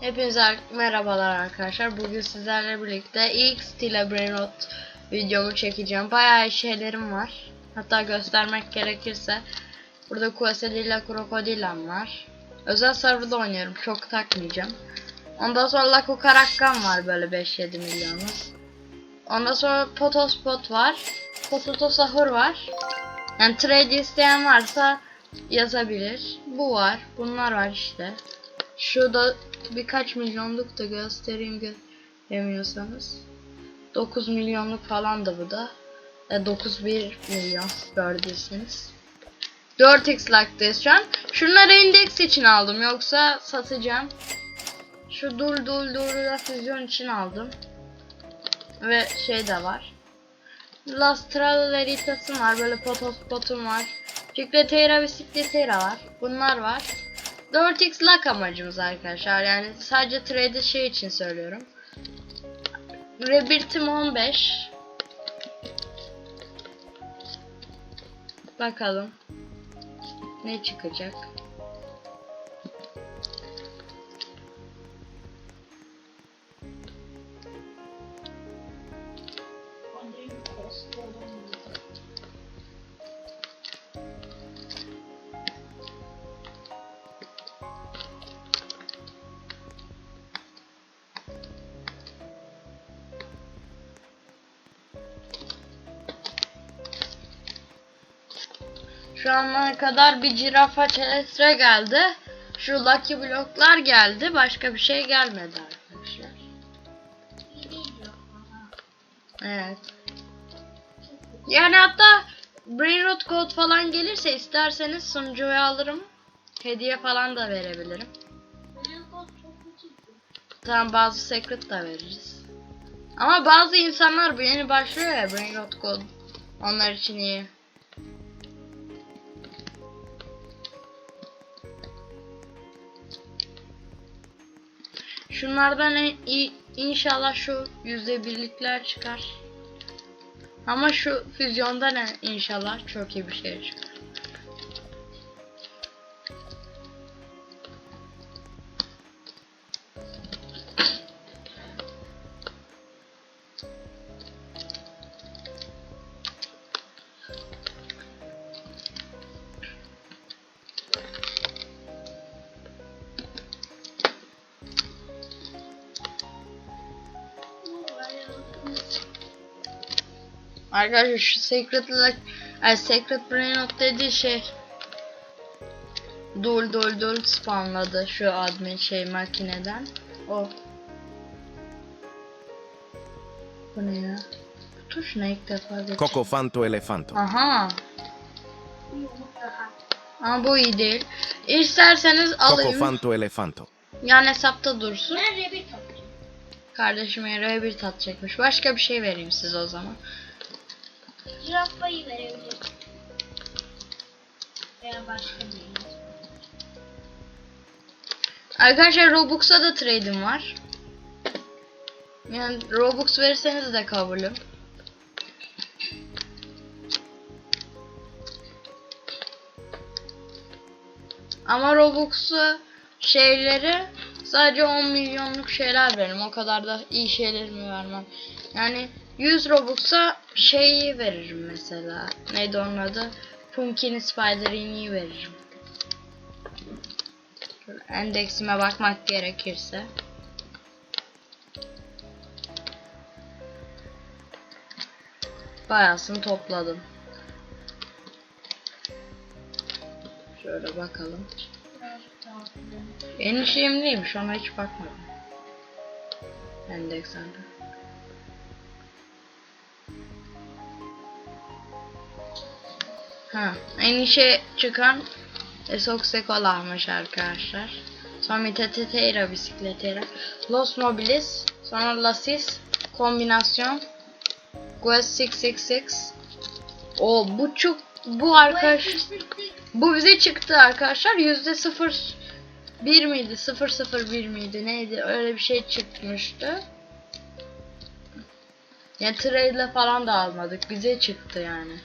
Hepinize merhabalar arkadaşlar. Bugün sizlerle birlikte ilk Stila Brainrot videomu çekeceğim. Bayağı şeylerim var. Hatta göstermek gerekirse burada Quesadilla Krokodillam var. Özel serverda oynuyorum. Çok takmayacağım. Ondan sonra Laku Karakkan var böyle 5-7 milyonluk. Ondan sonra Potospot var. Pototo Sahur var. Yani trade isteyen varsa yazabilir. Bu var. Bunlar var işte. Şurada birkaç milyonluk da göstereyim göremiyorsanız. 9 milyonluk falan da bu da. E, 9,1 milyon gördüyseniz. 4x like'dayız şu an. Şunları indeks için aldım yoksa satacağım. Şu dul dul dul füzyon için aldım. Ve şey de var. Lastral Veritas'ım var. Böyle Potospot'um var. Chicletera ve Sikletera var. Bunlar var. 4x luck amacımız arkadaşlar. Yani sadece trade şey için söylüyorum. Rebirth'im 15. Bakalım. Ne çıkacak? Şu ana kadar bir cirafa çelestre geldi. Şu lucky bloklar geldi. Başka bir şey gelmedi arkadaşlar. Evet. Yani hatta Brainrot Code falan gelirse isterseniz sunucuya alırım. Hediye falan da verebilirim. Tamam bazı secret da veririz. Ama bazı insanlar bu yeni başlıyor ya Brainrot Code. Onlar için iyi. Şunlardan en iyi, inşallah şu yüzde birlikler çıkar. Ama şu füzyondan inşallah çok iyi bir şey çıkar. Arkadaşlar şu Secret Lock, ay Secret Brainot dediği şey Dul dul dul spawnladı şu admin şey makineden. O. Bu ne ya? Bu tuş ne ilk defa geçiyor. Cocofanto elefanto. Aha. Ama bu iyi değil. İsterseniz alayım. Cocofanto elefanto. Yan hesapta dursun. Ben rebir toplayayım. Kardeşime tat çekmiş. Başka bir şey vereyim size o zaman. Zürafayı verebilirim. Veya başka bir. Arkadaşlar Robux'a da trade'im var. Yani Robux verirseniz de kabulüm. Ama Robux'u şeyleri sadece 10 milyonluk şeyler veririm. O kadar da iyi şeyler mi vermem. Yani 100 Robux'a şeyi veririm mesela. Neydi onun adı? Pumpkin Spider iğneyi veririm. Endeksime bakmak gerekirse. Bayasını topladım. Şöyle bakalım. En şeyim neymiş ona hiç bakmadım. Endekslerde. Ha, en işe çıkan Esoxekolarmış arkadaşlar. Sonra Mitetetera bisikletera. Los Mobilis. Sonra Lasis. Kombinasyon. Quest 666. O bu çok bu arkadaş bu bize çıktı arkadaşlar. Yüzde sıfır bir miydi? Sıfır sıfır bir miydi? Neydi? Öyle bir şey çıkmıştı. Yani trade falan da almadık. Bize çıktı yani.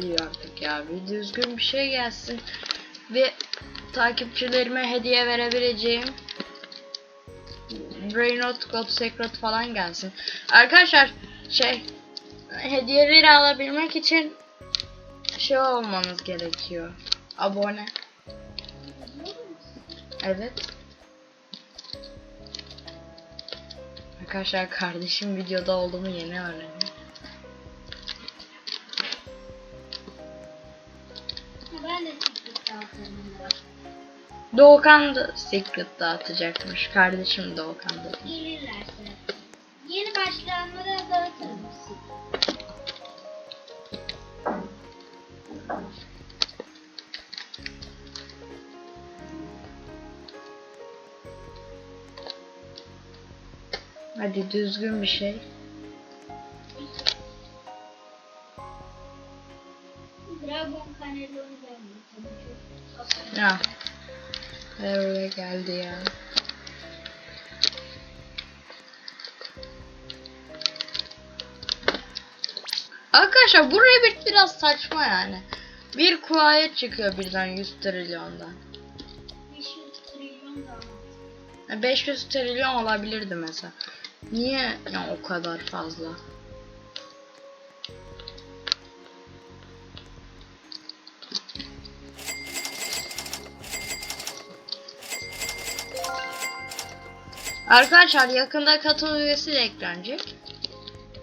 Hadi artık ya bir düzgün bir şey gelsin. Ve takipçilerime hediye verebileceğim Brainrot God Secret falan gelsin. Arkadaşlar şey hediyeleri alabilmek için şey olmanız gerekiyor. Abone. Evet. Arkadaşlar kardeşim videoda olduğumu yeni öğrendi. Doğukan da Secret dağıtacakmış. Kardeşim Doğukan da. Gelirlerse. Yeni başlayanlara dağıtırım. Hadi düzgün bir şey. Nereye geldi ya. Arkadaşlar bu Rabbit biraz saçma yani. Bir kuayet çıkıyor birden 100 trilyondan. 500 trilyon da Ya 500 trilyon olabilirdi mesela. Niye ya o kadar fazla? Arkadaşlar yakında katıl üyesi de eklenecek.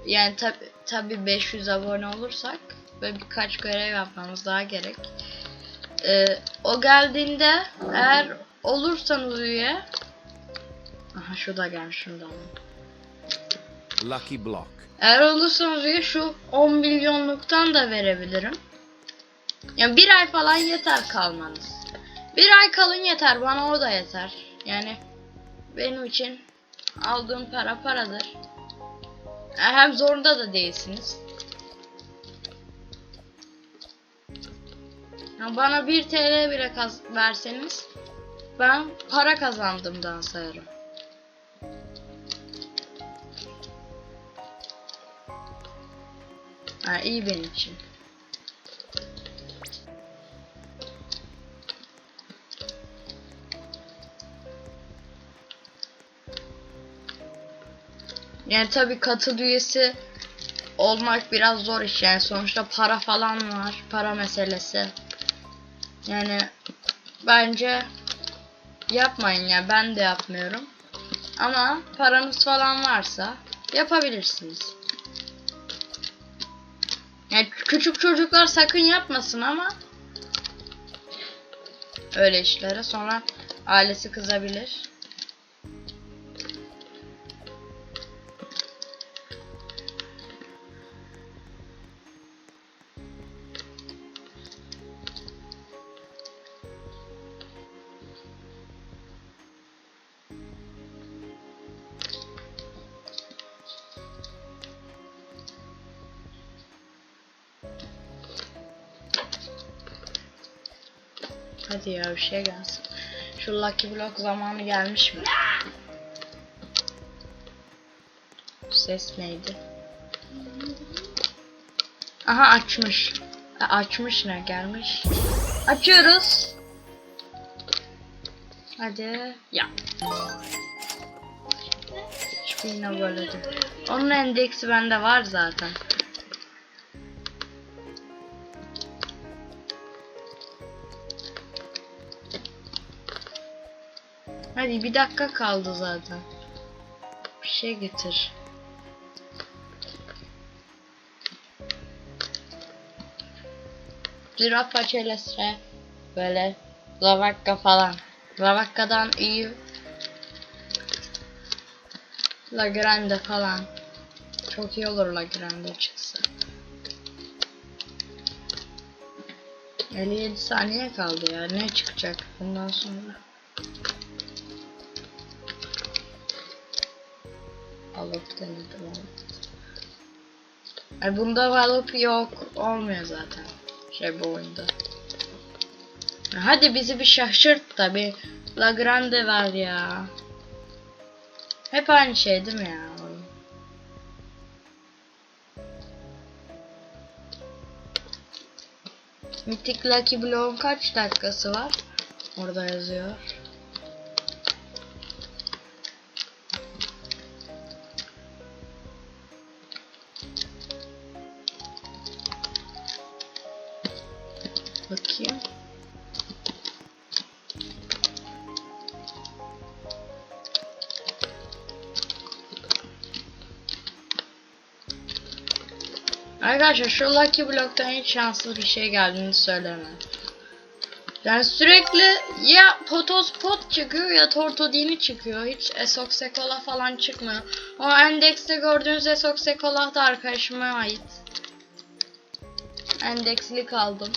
Yani tabi tabi 500 abone olursak ve birkaç görev yapmamız daha gerek. Ee, o geldiğinde eğer olursanız üye Aha şu da gelmiş alalım. Lucky Block. Eğer olursanız üye şu 10 milyonluktan da verebilirim. Yani bir ay falan yeter kalmanız. Bir ay kalın yeter bana o da yeter. Yani benim için aldığım para paradır. E, Hem zorunda da değilsiniz. Bana 1 TL bile verseniz ben para kazandımdan sayarım. Ha, iyi benim için. Yani tabi katıl üyesi olmak biraz zor iş. Yani sonuçta para falan var para meselesi. Yani bence yapmayın ya ben de yapmıyorum. Ama paranız falan varsa yapabilirsiniz. Yani küçük çocuklar sakın yapmasın ama öyle işlere sonra ailesi kızabilir Hadi ya bir şey gelsin. Şu Lucky Block zamanı gelmiş mi? Ses neydi? Aha açmış. Ha, açmış ne gelmiş? Açıyoruz. Hadi. Ya. Yine böyle de. Onun endeksi bende var zaten. Hadi bir dakika kaldı zaten. Bir şey getir. Zürafa çelesre böyle lavakka falan. Lavakkadan iyi La Grande falan. Çok iyi olur La Grande çıksa. 57 saniye kaldı ya. Ne çıkacak bundan sonra? Alıp denedim. Ay bunda alıp yok. Olmuyor zaten. Şey bu oyunda. Hadi bizi bir şaşırt da bir La Grande ver ya. Hep aynı şey değil mi ya? Mythic Lucky Block'un kaç dakikası var? Orada yazıyor. Bakayım. Arkadaşlar şu Lucky Block'tan hiç şanssız bir şey geldiğini söylemem. Yani sürekli ya Potospot çıkıyor ya Tortodini çıkıyor. Hiç Esoxekola falan çıkmıyor. O endekste gördüğünüz Esoxekola da arkadaşıma ait. Endeksli kaldım.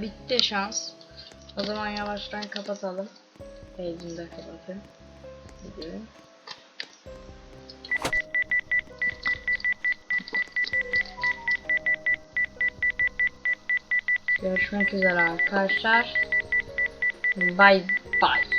Bitti şans. O zaman yavaştan kapatalım. Page'ini de kapatın. Gidelim. Görüşmek üzere arkadaşlar. Bye bye.